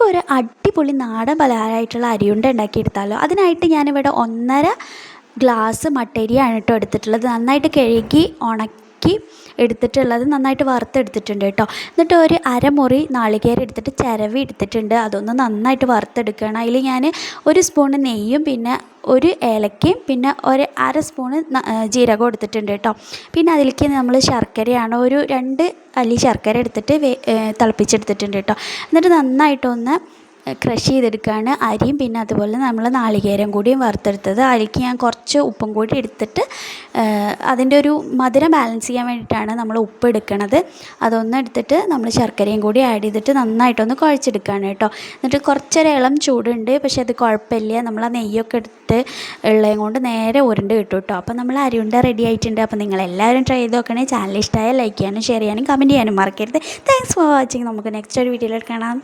നമുക്കൊരു അടിപൊളി നാടൻ പലഹാരമായിട്ടുള്ള അരിയുണ്ട ഉണ്ടാക്കിയെടുത്താലോ. അതിനായിട്ട് ഞാനിവിടെ ഒന്നര ഗ്ലാസ് മട്ടരിയാണ് കേട്ടോ എടുത്തിട്ടുള്ളത്. നന്നായിട്ട് കഴുകി ഉണക്കി എടുത്തിട്ടുള്ളത് നന്നായിട്ട് വറുത്തെടുത്തിട്ടുണ്ട് കേട്ടോ. എന്നിട്ട് ഒരു അരമുറി നാളികേരം എടുത്തിട്ട് ചിരവി എടുത്തിട്ടുണ്ട്. അതൊന്ന് നന്നായിട്ട് വറുത്തെടുക്കണം അതിൽ ഞാൻ ഒരു സ്പൂണ് നെയ്യും പിന്നെ ഒരു ഏലക്കയും പിന്നെ ഒരു അര സ്പൂണ് ജീരകം എടുത്തിട്ടുണ്ട് കേട്ടോ. പിന്നെ അതിലേക്ക് നമ്മൾ ശർക്കരയാണ് ഒരു രണ്ട് അല്ലി ശർക്കര എടുത്തിട്ട് തിളപ്പിച്ചെടുത്തിട്ടുണ്ട് കേട്ടോ. എന്നിട്ട് നന്നായിട്ടൊന്ന് ക്രഷ് ചെയ്തെടുക്കുകയാണ് അരിയും പിന്നെ അതുപോലെ നമ്മൾ നാളികേരം കൂടിയും വറുത്തെടുത്തത്. അരിക്ക് ഞാൻ കുറച്ച് ഉപ്പും കൂടി എടുത്തിട്ട് അതിന്റെ ഒരു മധുരം ബാലൻസ് ചെയ്യാൻ വേണ്ടിയിട്ടാണ് നമ്മൾ ഉപ്പ് എടുക്കുന്നത് അതൊന്ന് എടുത്തിട്ട് നമ്മൾ ശർക്കരയും കൂടി ആഡ് ചെയ്തിട്ട് നന്നായിട്ടൊന്ന് കുഴച്ചെടുക്കുകയാണ് കേട്ടോ. എന്നിട്ട് കുറച്ചൊരു ഇളം ചൂടുണ്ട് പക്ഷേ അത് കുഴപ്പമില്ല. നമ്മൾ ആ നെയ്യൊക്കെ എടുത്ത് ഉള്ളതും കൊണ്ട് നേരെ ഉരുണ്ട് കിട്ടും കേട്ടോ. അപ്പോൾ നമ്മൾ അരിയുണ്ട റെഡി ആയിട്ടുണ്ട്. അപ്പോൾ നിങ്ങളെല്ലാവരും ട്രൈ ചെയ്ത് നോക്കണേ. ചാനൽ ഇഷ്ടമായാൽ ലൈക്ക് ചെയ്യാനും ഷെയർ ചെയ്യാനും കമന്റ് ചെയ്യാനും മറക്കരുത്. താങ്ക്സ് ഫോർ വാച്ചിങ് നമുക്ക് നെക്സ്റ്റ് ഒരു വീഡിയോയിൽ കാണാം.